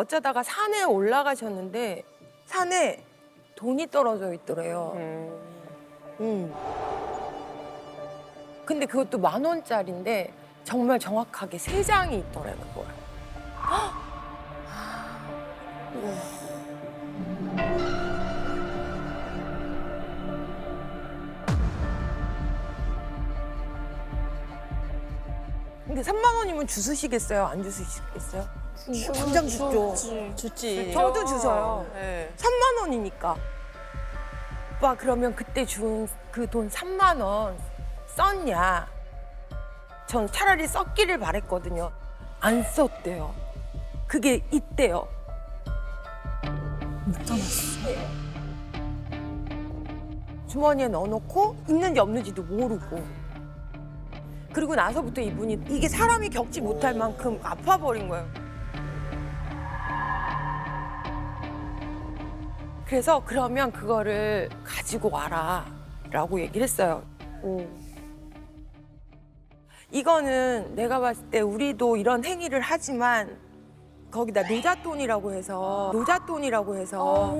어쩌다가 산에 올라가셨는데 산에 돈이 떨어져 있더래요. 음. 근데 그것도 만 원짜리인데 정말 정확하게 세 장이 있더래 그걸. 근데 3만 원이면 주스시겠어요? 안 주스시겠어요? 당장 줬죠. 좋지. 저도 주셔요. 네. 3만 원이니까. 오빠 그러면 그때 준 그 돈 3만 원 썼냐? 전 차라리 썼기를 바랬거든요. 안 썼대요. 그게 있대요. 주머니에 넣어놓고 있는지 없는지도 모르고. 그리고 나서부터 이분이 이게 사람이 겪지 못할 만큼 아파버린 거예요. 그래서 그러면 그거를 가지고 와라 라고 얘기를 했어요. 이거는 내가 봤을 때 우리도 이런 행위를 하지만 거기다 노잣돈이라고 해서 노잣돈이라고 해서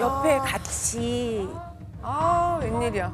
옆에 같이 아 웬일이야.